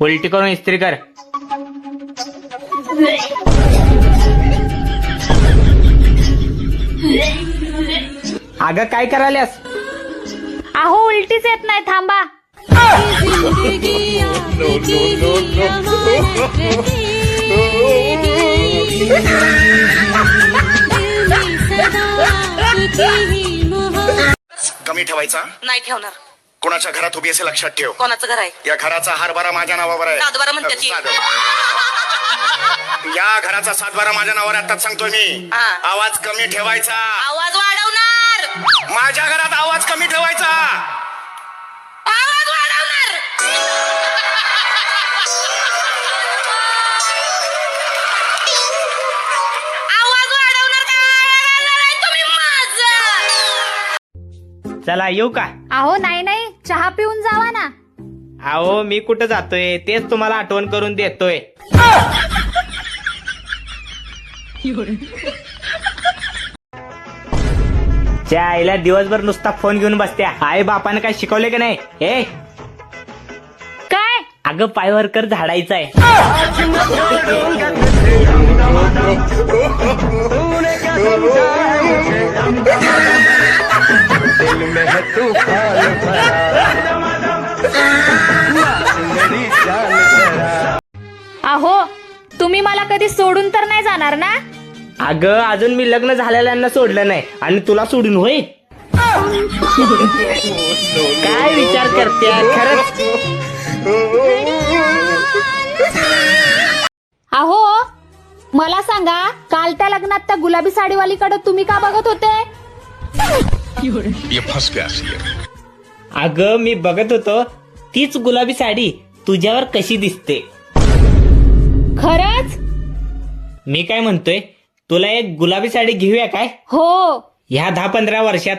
उलटी करून इस्त्री कर. अगं काय करायल्यास? अहो उलटीच येत नाही थांबा. कमी ठेवायचा? नाही ठेवणार. कोणाच्या घरात उभी असे लक्षात ठेव. कोणाचं घर आहे? या घराचा हारबारा माझ्या नावावर आहे. सातबारा. या घराचा सातबारा माझ्या नावावर आहे, आताच सांगतोय मी. हा. आवाज कमी ठेवायचा. आवाज चला येऊ का? अहो नाही नाही चहा पिऊन जावा ना. अहो मी कुठं जातोय? तेच तुम्हाला आठवण करून देतोय. त्या आईला दिवसभर नुसता फोन घेऊन बसत्या. आई बापाने काय शिकवले का नाही? हे काय? अगं पायवर कर झाडायचं आहे अहो तुम्ही मला कधी सोडून तर नाही जाणार ना? अगं अजून मी लग्न झालेल्यांना सोडलं नाही आणि तुला सोडून होय? काय विचार करते खरंच? अहो मला सांगा काल त्या लग्नात त्या गुलाबी साडीवालीकडे तुम्ही का बघत होते? अगं मी बघत होतो तीच गुलाबी साडी तुझ्यावर कशी दिसते? खरंच? मी काय म्हणतोय तुला एक गुलाबी साडी घेऊया काय? हो. ह्या दहा पंधरा वर्षात.